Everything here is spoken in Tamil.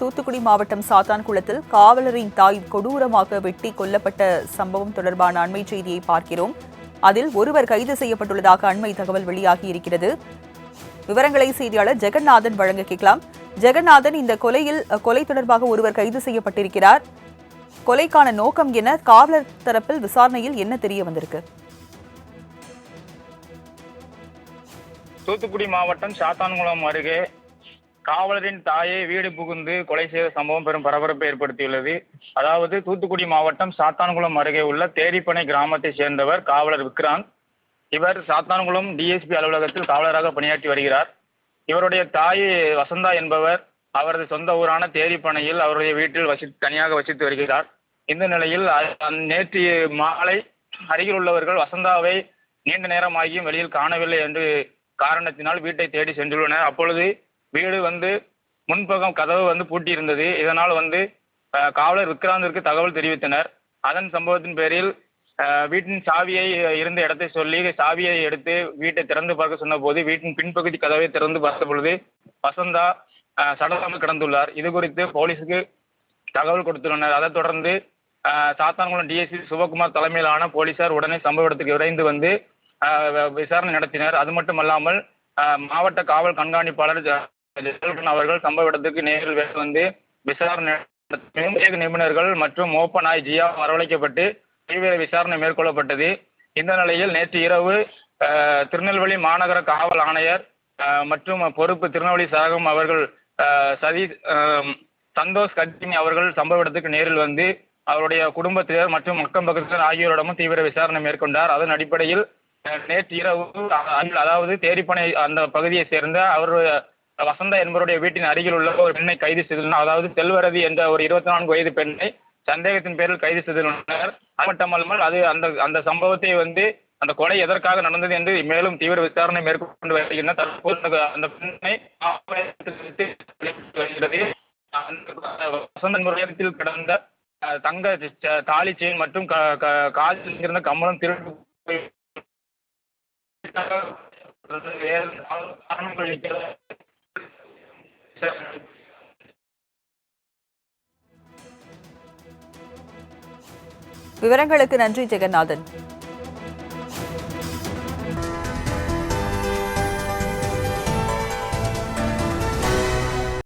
தூத்துக்குடி மாவட்டம் சாத்தான்குளத்தில் காவலரின் தாய் கொடூரமாக வெட்டி கொல்லப்பட்ட சம்பவம் தொடர்பான அண்மை செய்தியை பார்க்கிறோம். அதில் ஒருவர் கைது செய்யப்பட்டுள்ளதாக அண்மை தகவல் வெளியாகி இருக்கிறது விவரங்களை செய்தியாளர் ஜெகநாதன் வழங்க கேட்கலாம். ஜெகநாதன் இந்த கொலையில் கொலை தொடர்பாக ஒருவர் கைது செய்யப்பட்டிருக்கிறார். கொலைக்கான நோக்கம் என காவலர் தரப்பில் விசாரணையில் என்ன தெரிய வந்திருக்கு? தூத்துக்குடி மாவட்டம் சாத்தான்குளம் அருகே காவலரின் தாயை வீடு புகுந்து கொலை செய்த சம்பவம் பெரும் பரபரப்பை ஏற்படுத்தியுள்ளது. அதாவது தூத்துக்குடி மாவட்டம் சாத்தான்குளம் அருகே உள்ள தேரிப்பனை கிராமத்தை சேர்ந்தவர் காவலர் விக்ராந்த். இவர் சாத்தான்குளம் டிஎஸ்பி அலுவலகத்தில் காவலராக பணியாற்றி வருகிறார். இவருடைய தாய் வசந்தா என்பவர் அவரது சொந்த ஊரான தேரிப்பனையில் அவருடைய வீட்டில் வசி தனியாக வசித்து வருகிறார். இந்த நிலையில் அந் நேற்று மாலை அருகில் உள்ளவர்கள் வசந்தாவை நீண்ட நேரமாகியும் வெளியில் காணவில்லை என்று காரணத்தினால் வீட்டை தேடி சென்றுள்ளனர். அப்பொழுது வீடு வந்து முன்பக்கம் கதவு வந்து பூட்டி இருந்தது இதனால் வந்து காவலர் விக்ராந்திற்கு தகவல் தெரிவித்தனர். அதன் சம்பவத்தின் பேரில் வீட்டின் சாவியை இருந்த இடத்தை சொல்லி சாவியை எடுத்து வீட்டை திறந்து பார்க்க சொன்னபோது வீட்டின் பின்பகுதி கதவை திறந்து பார்த்த பொழுது வசந்தா சடலமாக கிடந்துள்ளார். இது குறித்து போலீஸுக்கு தகவல் கொடுத்துள்ளனர். அதைத் தொடர்ந்து சாத்தான்குளம் டிஎஸ்பி சிவகுமார் தலைமையிலான போலீசார் உடனே சம்பவ இடத்துக்கு விரைந்து வந்து விசாரணை நடத்தினர். அது மட்டுமல்லாமல் மாவட்ட காவல் கண்காணிப்பாளர் ஜெயலலிதன் அவர்கள் சம்பவ இடத்துக்கு நேரில் வந்து விசாரணை நிபுணர்கள் மற்றும் ஓப்பன் ஆய் ஜியா வரவழைக்கப்பட்டு தீவிர விசாரணை மேற்கொள்ளப்பட்டது. இந்த நிலையில் நேற்று இரவு திருநெல்வேலி மாநகர காவல் ஆணையர் மற்றும் பொறுப்பு திருநெல்வேலி சரகம் அவர்கள் சதி சந்தோஷ் கட்சினி அவர்கள் சம்பவ இடத்துக்கு நேரில் வந்து அவருடைய குடும்பத்தினர் மற்றும் அக்கம் பக்கத்தினர் ஆகியோரிடமும் தீவிர விசாரணை மேற்கொண்டார். அதன் அடிப்படையில் நேற்று இரவு அதாவது தேரிப்பனை அந்த பகுதியை சேர்ந்த அவருடைய வசந்தா என்பவருடைய வீட்டின் அருகில் உள்ள ஒரு பெண்ணை கைது செய்துள்ளனர் அதாவது செல்வரதி என்ற ஒரு இருபத்தி நான்கு வயது பெண்ணை சந்தேகத்தின் பேரில் கைது செய்துள்ளனர் அது மட்டுமல்லாமல் அது அந்த அந்த சம்பவத்தை வந்து அந்த கொலை எதற்காக நடந்தது என்று மேலும் தீவிர விசாரணை மேற்கொண்டு வருகின்றன தற்போது அந்த- பெண்ணை வருகிறது வசந்த முறையத்தில் கிடந்த தங்க தாலி செயின் மற்றும் க- க- காலில் இருந்த கம்மலம் திருட்டு வேறு காரணங்கள் இருக்கிறது. விவரங்களுக்கு நன்றி ஜெகநாதன்.